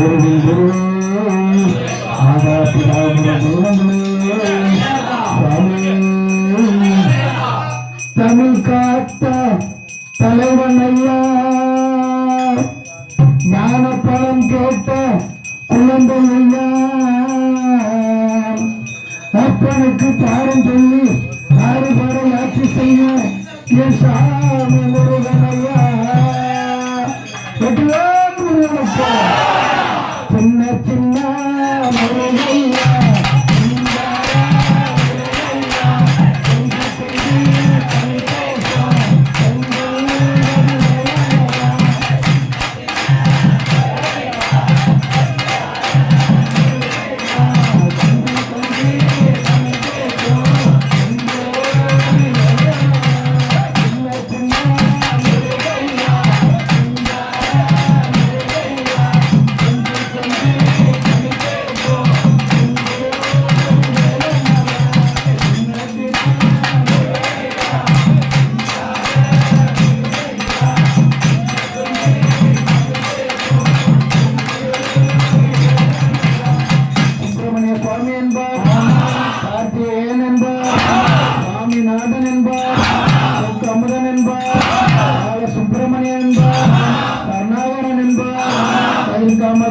குருவி குரு மாதா பிதா தமிழ் காத்த தலைவன் ஐயா ஞான பழம் கேட்ட குழந்தை ஐயா அப்பனுக்கு பாடம் சொல்லி பாடுபாட ஆட்சி செய்ய என் சாமி முருகன் ஐயா வெட்டுவேன்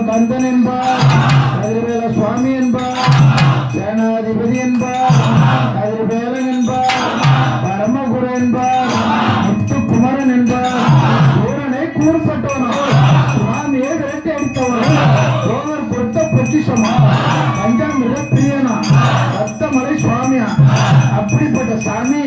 கந்தன் என்பார் கதிர்வேல சுவாமி என்பார் சேனாதிபதி என்பார் கதிர்வேலன் என்பார் பரமகுரு என்பார் முத்துக்குமரன் என்பார் சூரனை கூறுபட்டவனா சுவாமியை விரட்டி அடித்தவன் சோழர் கொடுத்த பொக்கிஷமா பஞ்சாமிர பிரியனா ரத்தமலை சுவாமியா அப்படிப்பட்ட சாமி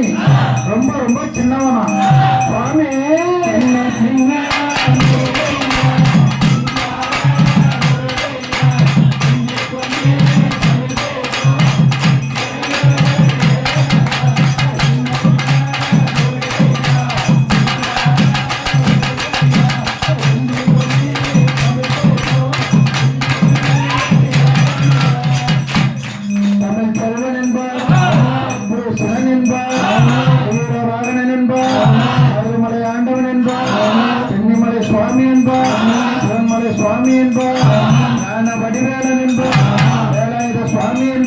சுவாமி என்பார். ஞான வடிவேலன் என்பார்.